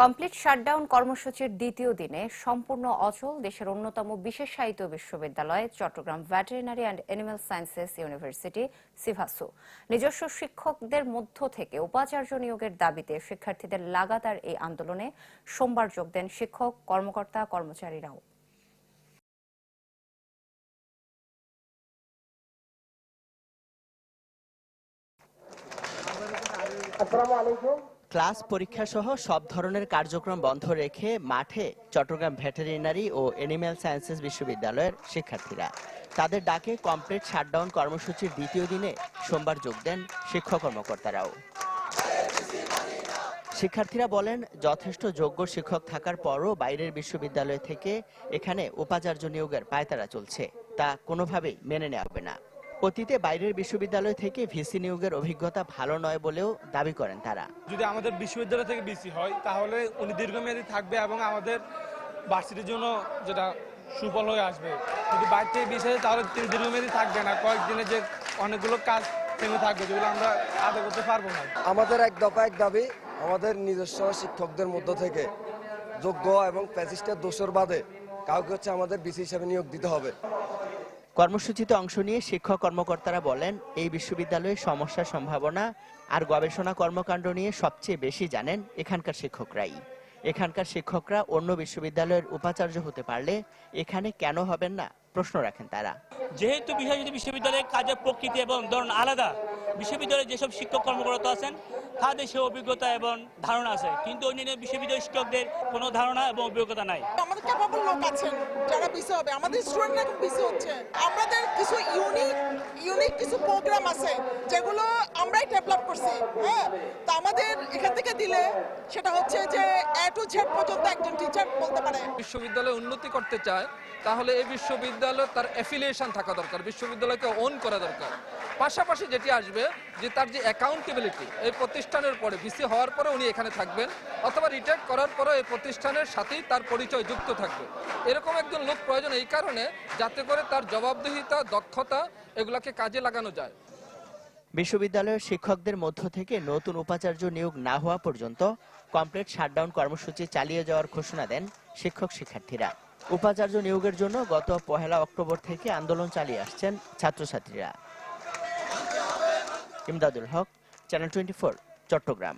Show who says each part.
Speaker 1: Complete shutdown কর্মসূচির দ্বিতীয় দিনে সম্পূর্ণ অচল দেশের অন্যতম বিশেষায়িত বিশ্ববিদ্যালয়, Chattogram veterinary and animal sciences university, CVASU. নিজস্ব শিক্ষকদের মধ্য থেকে উপাচার্য নিয়োগের দাবিতে শিক্ষার্থীদের লাগাতার এই আন্দোলনে সোমবার যোগ দেন শিক্ষক, কর্মকর্তা, কর্মচারীরাও।
Speaker 2: ক্লাস পরীক্ষা সহ সব ধরনের কার্যক্রম বন্ধ রেখে মাঠে চট্টগ্রাম ভেটেরিনারি ও এনিম্যাল সায়েন্সেস বিশ্ববিদ্যালয়ের শিক্ষার্থীরা। তাদের ডাকে কমপ্লিট শাটডাউন কর্মসূচির দ্বিতীয় দিনে সোমবার যোগ দেন শিক্ষক কর্মকর্তারাও। শিক্ষার্থীরা বলেন, যথেষ্ট যোগ্য শিক্ষক থাকার পরও বাইরের বিশ্ববিদ্যালয় থেকে এখানে উপাচার্য নিয়োগের পায়তারা চলছে। তা কোনোভাবেই মেনে নেওয়া হবে না। অতীতে বাইরের বিশ্ববিদ্যালয় থেকে ভিসি নিয়োগের অভিজ্ঞতা ভালো নয় বলেও দাবি করেন তারা।
Speaker 3: যদি আমাদের বিশ্ববিদ্যালয় থেকে বিসি হয় তাহলে উনি দীর্ঘমেয়াদী থাকবে এবং আমাদের ভার্সিটির জন্য যেটা সুফল হয়ে আসবে। যদি বাইরে থেকে বিসি হয় তাহলে তিনি দীর্ঘমেয়াদী থাকবে না। কয়েকদিনে যে অনেকগুলো কাজ থেমে থাকবে যেগুলো আমরা আদায় করতে পারব না।
Speaker 4: আমাদের এক দফা এক দাবি আমাদের নিজস্ব শিক্ষকদের মধ্য থেকে যোগ্য এবং প্যাসিস্টের দোষর বাদে কাউকে হচ্ছে আমাদের বিসি হিসাবে নিয়োগ দিতে হবে।
Speaker 2: কর্মসূচিতে অংশ নিয়ে শিক্ষক কর্মকর্তারা বলেন, এই বিশ্ববিদ্যালয়ে সমস্যা সম্ভাবনা আর গবেষণা কর্মকাণ্ড নিয়ে সবচেয়ে বেশি জানেন এখানকার শিক্ষকরাই। এখানকার শিক্ষকরা অন্য বিশ্ববিদ্যালয়ের উপাচার্য হতে পারলে এখানে কেন হবেন না? প্রশ্ন রাখেন তারা।
Speaker 5: যেহেতু বিশ্ববিদ্যালয়ের কাজের প্রকৃতি এবং ধরন আলাদা বিশ্ববিদ্যালয়ে যেসব শিক্ষক কর্মকর্তা আছেন তাদের সে অভিজ্ঞতা এবং ধারণা আছে। কিন্তু অন্যান্য বিশ্ববিদ্যালয়ের শিক্ষকদের কোনো ধারণা এবং অভিজ্ঞতা নাই।
Speaker 6: আমাদের ক্যাপাবল লোক আছেন যারা বিসি হবে। আমাদের স্টুডেন্ট এখন বিসি হচ্ছে। আমাদের কিছু ইউনিক ইউনিক কিছু প্রোগ্রাম আছে যেগুলো আমরাই ডেভেলপ করছি হ্যাঁ? তো আমাদের এখান থেকে দিলে সেটা হচ্ছে যে এ টু জেড পর্যন্ত একজন টিচার বলতে পারে।
Speaker 7: বিশ্ববিদ্যালয় উন্নতি করতে চায়, তাহলে এই বিশ্ববিদ্যালয় তার অ্যাফিলিয়েশন থাকা দরকার, বিশ্ববিদ্যালয়কে ওন করা দরকার। পাশাপাশি যেটি আসবে, যে তার যে অ্যাকাউন্টেবিলিটি এই প্রতিষ্ঠানের পরে বিসি হওয়ার পরে উনি এখানে থাকবেন, অথবা রিটায়ার করার পরে এই প্রতিষ্ঠানের সাথেই তার পরিচয় যুক্ত থাকবে। এরকম একজন লোক প্রয়োজন এই কারণে, যাতে করে তার জবাবদিহিতা, দক্ষতা, এগুলাকে কাজে লাগানো যায়।
Speaker 2: বিশ্ববিদ্যালয়ের শিক্ষকদের মধ্য থেকে নতুন উপাচার্য নিয়োগ না হওয়া পর্যন্ত কমপ্লিট শাটডাউন কর্মসূচি চালিয়ে যাওয়ার ঘোষণা দেন শিক্ষক শিক্ষার্থীরা। উপাচার্য নিয়োগের জন্য গত পহেলা অক্টোবর থেকে আন্দোলন চালিয়ে আসছেন ছাত্রছাত্রীরা। Imdadul Haque, channel twenty Chattogram.